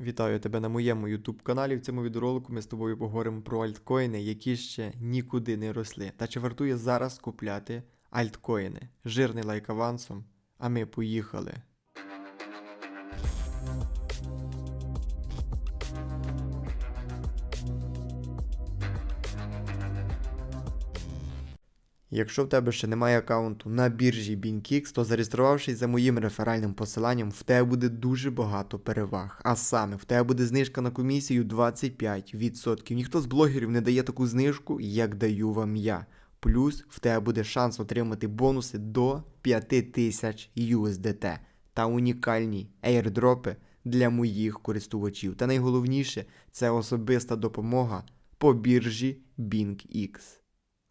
Вітаю тебе на моєму YouTube каналі. В цьому відеоролику ми з тобою поговоримо про альткоїни, які ще нікуди не росли. Та чи вартує зараз купляти альткоїни? Жирний лайк авансом, а ми поїхали. Якщо в тебе ще немає аккаунту на біржі BingX, то зареєструвавшись за моїм реферальним посиланням, в тебе буде дуже багато переваг. А саме в тебе буде знижка на комісію 25%. Ніхто з блогерів не дає таку знижку, як даю вам я. Плюс в тебе буде шанс отримати бонуси до 5000 USDT та унікальні airdропи для моїх користувачів. Та найголовніше це особиста допомога по біржі BingX.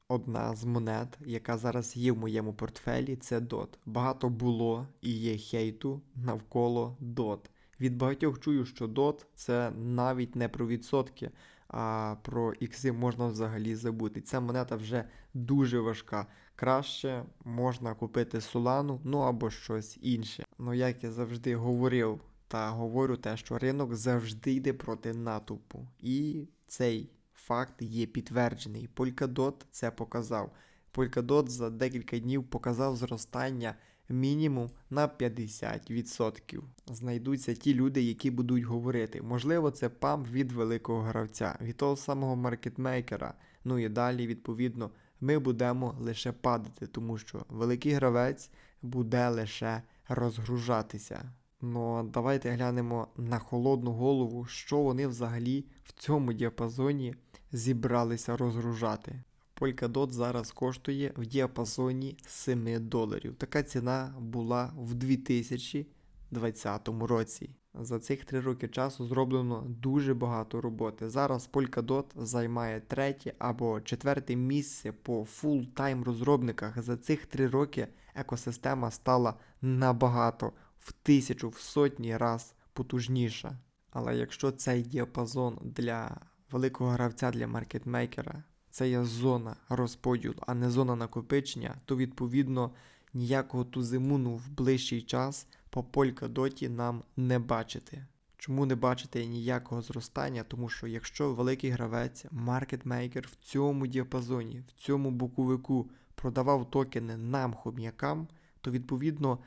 Одна з монет, яка зараз є в моєму портфелі, це DOT. Багато було і є хейту навколо DOT. Від багатьох чую, що DOT це навіть не про відсотки, а про ікси можна взагалі забути. Ця монета вже дуже важка. Краще можна купити Solana, ну або щось інше. Ну як я завжди говорив та говорю те, що ринок завжди йде проти натовпу. І цей факт є підтверджений. Polkadot це показав. Polkadot за декілька днів показав зростання мінімум на 50%. Знайдуться ті люди, які будуть говорити. Можливо, це памп від великого гравця, від того самого маркетмейкера. Ну і далі, відповідно, ми будемо лише падати, тому що великий гравець буде лише розгружатися. Ну, давайте глянемо на холодну голову, що вони взагалі в цьому діапазоні зібралися розгружати. Polkadot зараз коштує в діапазоні 7 доларів. Така ціна була в 2020 році. За цих три роки часу зроблено дуже багато роботи. Зараз Polkadot займає третє або четверте місце по фултайм розробниках. За цих три роки екосистема стала набагато в тисячу, в сотні раз потужніша. Але якщо цей діапазон для великого гравця для маркетмейкера це є зона розподілу, а не зона накопичення, то відповідно ніякого тузимуну в ближчий час по Polkadot нам не бачити. Чому не бачите ніякого зростання? Тому що якщо великий гравець, маркетмейкер в цьому діапазоні, в цьому боковику продавав токени нам хом'якам, то відповідно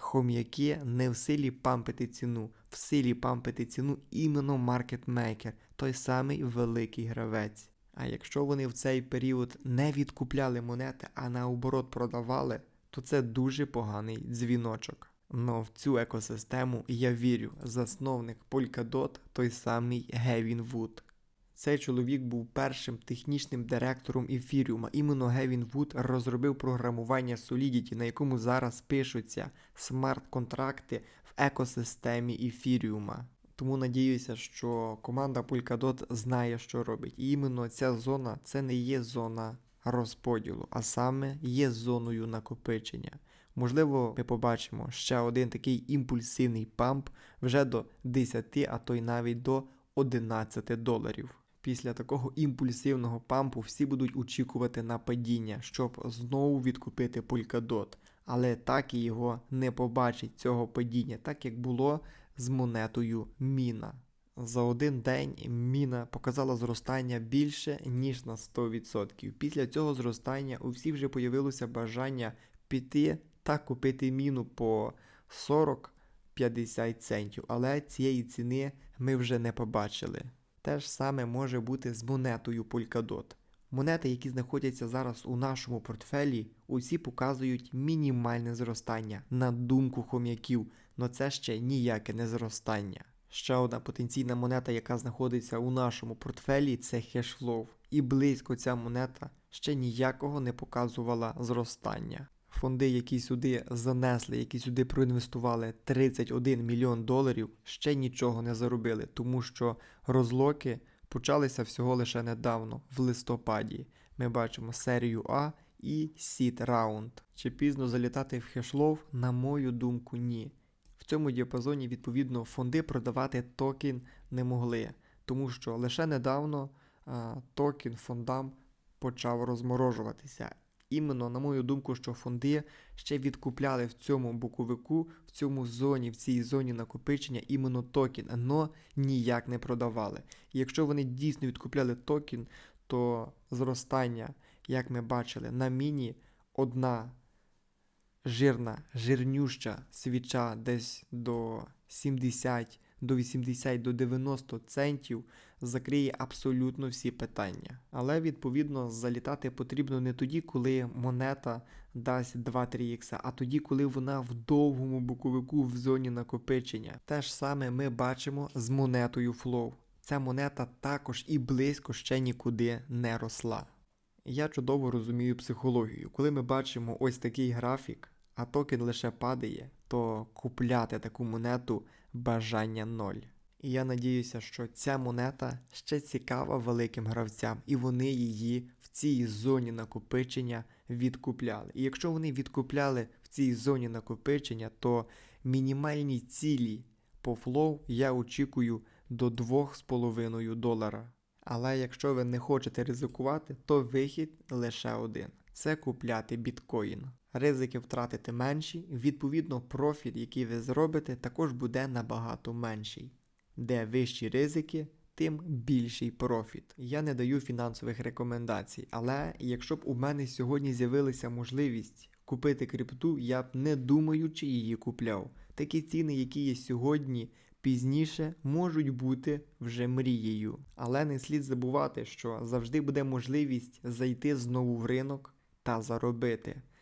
хом'яки не в силі пампити ціну, в силі пампити ціну іменно маркетмейкер, той самий великий гравець. А якщо вони в цей період не відкупляли монети, а наоборот продавали, то це дуже поганий дзвіночок. Но в цю екосистему я вірю, засновник Polkadot той самий Гевін Вуд. Цей чоловік був першим технічним директором Ефіріума. Іменно Гевін Вуд розробив програмування Solidity, на якому зараз пишуться смарт-контракти в екосистемі Ефіріума. Тому надіюся, що команда Polkadot знає, що робить. І іменно ця зона це не є зона розподілу, а саме є зоною накопичення. Можливо, ми побачимо ще один такий імпульсивний памп вже до 10, а то й навіть до 11 доларів. Після такого імпульсивного пампу всі будуть очікувати на падіння, щоб знову відкупити Polkadot. Але так і його не побачить цього падіння, так як було з монетою Міна. За один день міна показала зростання більше, ніж на 100%. Після цього зростання у всіх вже появилося бажання піти та купити міну по 40-50 центів. Але цієї ціни ми вже не побачили. Те ж саме може бути з монетою Polkadot. Монети, які знаходяться зараз у нашому портфелі, усі показують мінімальне зростання на думку хом'яків, але це ще ніяке не зростання. Ще одна потенційна монета, яка знаходиться у нашому портфелі, це Hashflow. І близько ця монета ще ніякого не показувала зростання. Фонди, які сюди занесли, які сюди проінвестували 31 мільйон доларів, ще нічого не заробили, тому що розлоки почалися всього лише недавно, в листопаді. Ми бачимо серію А і Seed Round. Чи пізно залітати в хешлов? На мою думку, ні. В цьому діапазоні, відповідно, фонди продавати токен не могли, тому що лише недавно а, токен фондам почав розморожуватися. Іменно, на мою думку, що фонди ще відкупляли в цьому боковику, в цьому зоні, в цій зоні накопичення іменно токен, но ніяк не продавали. І якщо вони дійсно відкупляли токен, то зростання, як ми бачили, на міні одна жирна, жирнюща свіча десь до 70, до 80, до 90 центів закриє абсолютно всі питання. Але відповідно залітати потрібно не тоді, коли монета дасть 2-3 ікса, а тоді, коли вона в довгому боковику в зоні накопичення. Те ж саме ми бачимо з монетою Flow. Ця монета також і близько ще нікуди не росла. Я чудово розумію психологію. Коли ми бачимо ось такий графік, а токен лише падає, то купляти таку монету бажання ноль. І я надіюся, що ця монета ще цікава великим гравцям, і вони її в цій зоні накопичення відкупляли. І якщо вони відкупляли в цій зоні накопичення, то мінімальні цілі по флоу я очікую до 2,5 долара. Але якщо ви не хочете ризикувати, то вихід лише один це купляти біткоін. Ризики втратити менші, відповідно, профіт, який ви зробите, також буде набагато менший. Де вищі ризики, тим більший профіт. Я не даю фінансових рекомендацій, але якщо б у мене сьогодні з'явилася можливість купити крипту, я б не думаючи її купляв. Такі ціни, які є сьогодні, пізніше можуть бути вже мрією. Але не слід забувати, що завжди буде можливість зайти знову в ринок та заробити.